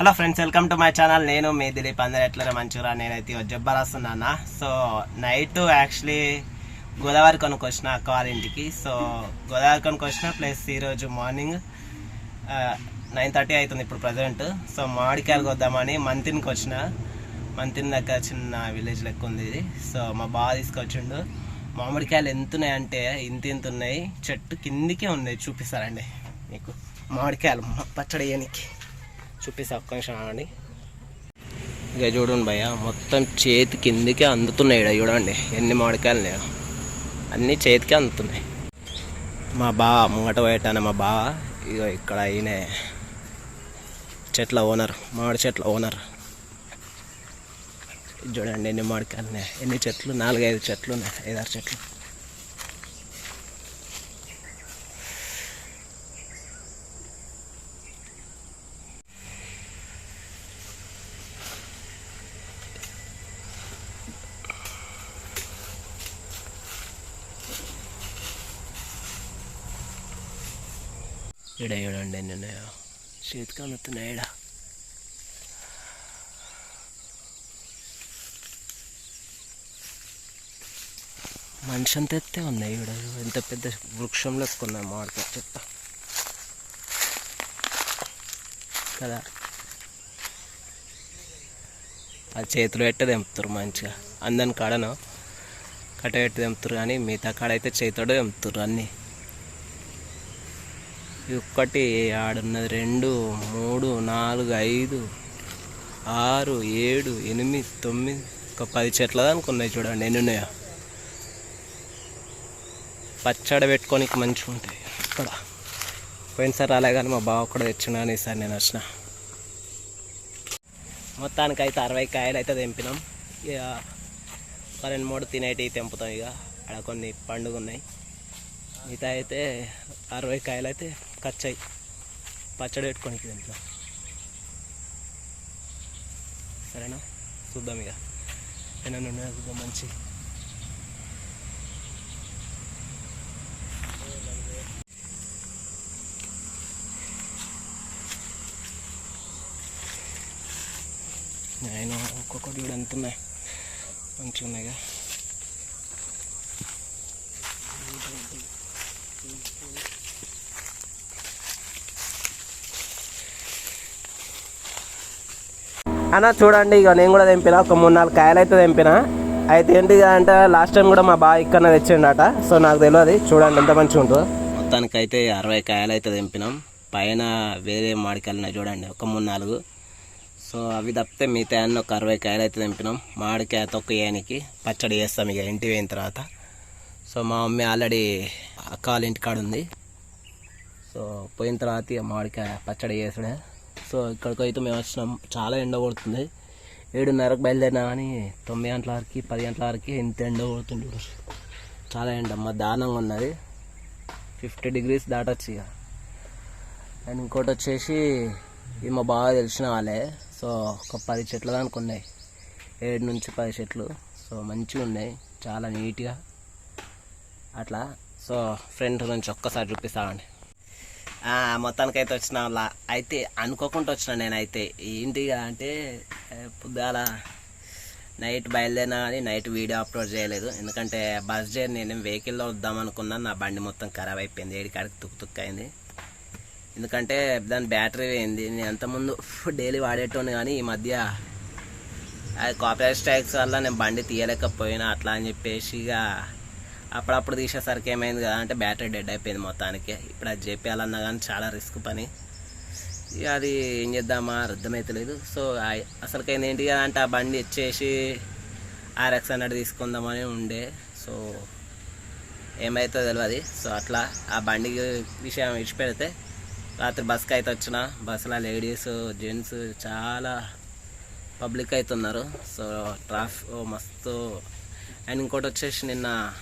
Hello friends welcome to my channel. నేను మీ దిలీప్ అందరు ఎట్లా మంచిగా నేనైతే జబ్బరాస్తున్నానా సో నైట్ యాక్చువల్లీ గోదావరి కొనుక్కు వచ్చిన అక్క వాళ్ళ ఇంటికి. సో గోదావరి కొనుక్కు వచ్చిన ప్లస్ ఈరోజు మార్నింగ్ నైన్ థర్టీ అవుతుంది ఇప్పుడు ప్రజెంట్ సో మామిడికాయలు కొద్దామని మంతిన్కి వచ్చిన. మంతిన్ దగ్గర చిన్న విలేజ్ లెక్క ఉంది ఇది. సో మా బావ తీసుకొచ్చిండు. మామిడికాయలు ఎంత అంటే ఇంత ఇంత ఉన్నాయి. చెట్టు కిందికే ఉన్నాయి. చూపిస్తారండి మీకు. మామిడికాయలు పచ్చడి వేయనికి చూపిస్తా ఒక్క నిమిషం ఇక చూడండి భయ్య మొత్తం చేతి కిందికే అందుతున్నాయి ఈడ చూడండి ఎన్ని మామిడికాయలు నేను అన్నీ చేతికే అందుతున్నాయి. మా బా ముంగట పోయేటాను మా బావ ఇక ఇక్కడ ఈయన చెట్ల ఓనర్ మామిడి చెట్ల ఓనర్. ఇది చూడండి ఎన్ని మామిడికాయలు ఉన్నాయి ఎన్ని చెట్లు నాలుగైదు చెట్లు ఉన్నాయి ఐదారు చెట్లు. ఈడ చూడండి ఎన్ని ఉన్నాయో చేతికి అందుతున్నాయి ఈడ మనిషి అంత ఎత్తే ఉన్నాయి ఈడ ఎంత పెద్ద వృక్షంలో ఎక్కున్నాయి మామిడికాయ చెత్త కదా ఆ చేతులు పెట్టి తెంపుతారు మంచిగా అందని కాడను కట్ట పెట్టి తెంపుతారు కానీ మిగతా కాడ అయితే చేతితో తెంపుతారు అన్నీ ఇది ఒక్కటి ఆడున్నది రెండు మూడు నాలుగు ఐదు ఆరు ఏడు ఎనిమిది తొమ్మిది ఒక పది చెట్ల దానికి ఉన్నాయి చూడండి ఎన్ని ఉన్నాయో. పచ్చడి పెట్టుకోనికి మంచిగా ఉంటాయి. ఇక్కడ పోయినసారి అలా కానీ మా బావ కూడా తెచ్చిన అని ఈసారి నేను వచ్చిన. మొత్తానికి అయితే అరవై కాయలు అయితే తెంపినాం. ఇక ఒక రెండు మూడు తినేటివి తెంపుతాం ఇక. అక్కడ కొన్ని పండుగ ఉన్నాయి. మిగతా అయితే అరవై కాయలు అయితే కచ్చాయి పచ్చడి పెట్టుకోనికి దీంట్లో సరేనా? చూద్దాం ఇక. ఏమైనా ఉన్నాయా చూద్దాం మంచి. నేను ఒక్కొక్కటి కూడా ఎంత ఉన్నాయి మంచిగా ఉన్నాయిగా అన్న చూడండి ఇక నేను కూడా తెంపిన ఒక మూడు నాలుగు కాయలు అయితే తెంపిన. అయితే ఏంటి అంటే లాస్ట్ టైం కూడా మా బావ ఇక్కడ తెచ్చిండట. సో నాకు తెలియదు చూడండి ఎంత మంచిగా ఉంటుందో. మొత్తానికి అయితే అరవై కాయలు అయితే తెంపినాం. పైన వేరే మామిడికాయలు ఉన్నాయి చూడండి ఒక మూడు నాలుగు. సో అవి తప్పితే మిగతా అన్ని ఒక అరవై కాయలు అయితే తెంపినాం. మామిడికాయ తొక్క వేయడానికి పచ్చడి చేస్తాం ఇక ఇంటికి పోయిన తర్వాత. సో మా మమ్మీ ఆల్రెడీ అక్క వాళ్ళ ఇంటికాడ ఉంది సో పోయిన తర్వాత ఇక మామిడికాయ పచ్చడి చేసుడే సో ఇక్కడికి అయితే మేము వచ్చినాం. చాలా ఎండ కొడుతుంది. ఏడున్నరకు బయలుదేరినా కానీ తొమ్మిది గంటల వరకు పది గంటల వరకు ఎంత ఎండ కొడుతుంది చాలా ఎండ మా దారుణంగా ఉన్నది. ఫిఫ్టీ డిగ్రీస్ దాటొచ్చు ఇక. అండ్ ఇంకోటి వచ్చేసి ఇది మా బాగా తెలిసిన వాళ్ళే. సో ఒక పది చెట్ల దానికి ఉన్నాయి. ఏడు నుంచి పది చెట్లు. సో మంచిగా ఉన్నాయి. చాలా నీట్గా. అట్లా. సో ఫ్రెండ్ నుంచి ఒక్కసారి చూపిస్తామండి మొత్తానికైతే వచ్చిన అలా అయితే అనుకోకుండా వచ్చిన నేనైతే. ఏంటి అంటే పొద్దుగాల నైట్ బయలుదేరినా కానీ నైట్ వీడియో అప్లోడ్ చేయలేదు. ఎందుకంటే బస్ జర్నీ నేను వెహికల్లో వద్దాం అనుకున్నాను నా బండి మొత్తం ఖరాబ్ అయిపోయింది. ఏడికాడికి తుక్కు అయింది. ఎందుకంటే దాని బ్యాటరీ పోయింది నేను అంతకుముందు డైలీ వాడేటోని కానీ ఈ మధ్య అది కాపీరైట్ స్ట్రైక్స్ వల్ల నేను బండి తీయలేకపోయినా అట్లా అని చెప్పేసి ఇక అప్పుడప్పుడు తీసేసరికి ఏమైంది కదా అంటే బ్యాటరీ డెడ్ అయిపోయింది మొత్తానికి. ఇప్పుడు అది చెప్పాలన్నా కానీ చాలా రిస్క్ పని. ఇక అది ఏం చేద్దామా అర్థమైతలేదు సో ఆ- అసలుకైంది ఏంటి కదా అంటే ఆ బండి ఇచ్చేసి ఆర్ఎక్స్ హండ్రెడ్ తీసుకుందామని ఉండే. సో ఏమైతే తెలియదు సో అట్లా ఆ బండి విషయం విడిచిపెడితే రాత్రి బస్కి అయితే వచ్చిన. బస్సులో లేడీస్ జెంట్స్ చాలా పబ్లిక్ అవుతున్నారు. సో ట్రాఫిక్ మస్తు. అండ్ ఇంకోటి వచ్చేసి నిన్న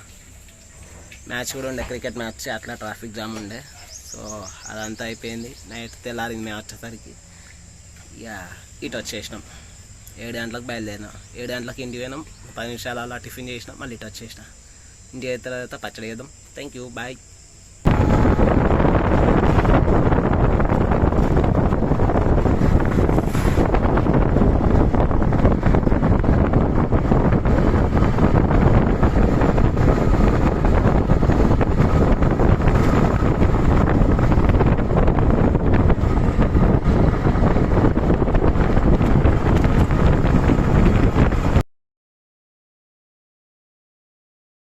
మ్యాచ్ కూడా ఉండే క్రికెట్ మ్యాచ్ అట్లా ట్రాఫిక్ జామ్ ఉండే. సో అదంతా అయిపోయింది. నైట్ తెల్లారింది మేము వచ్చేసరికి. ఇక ఇటు వచ్చేసినాం. ఏడు గంటలకు బయలుదేరినాం. ఏడు గంటలకు ఇంటికి పోయినాం. పది నిమిషాలు అలా టిఫిన్ చేసినాం. మళ్ళీ ఇటు వచ్చేసినాం. ఇంటికి అయిన తర్వాత పచ్చడి చేద్దాం. Thank you bye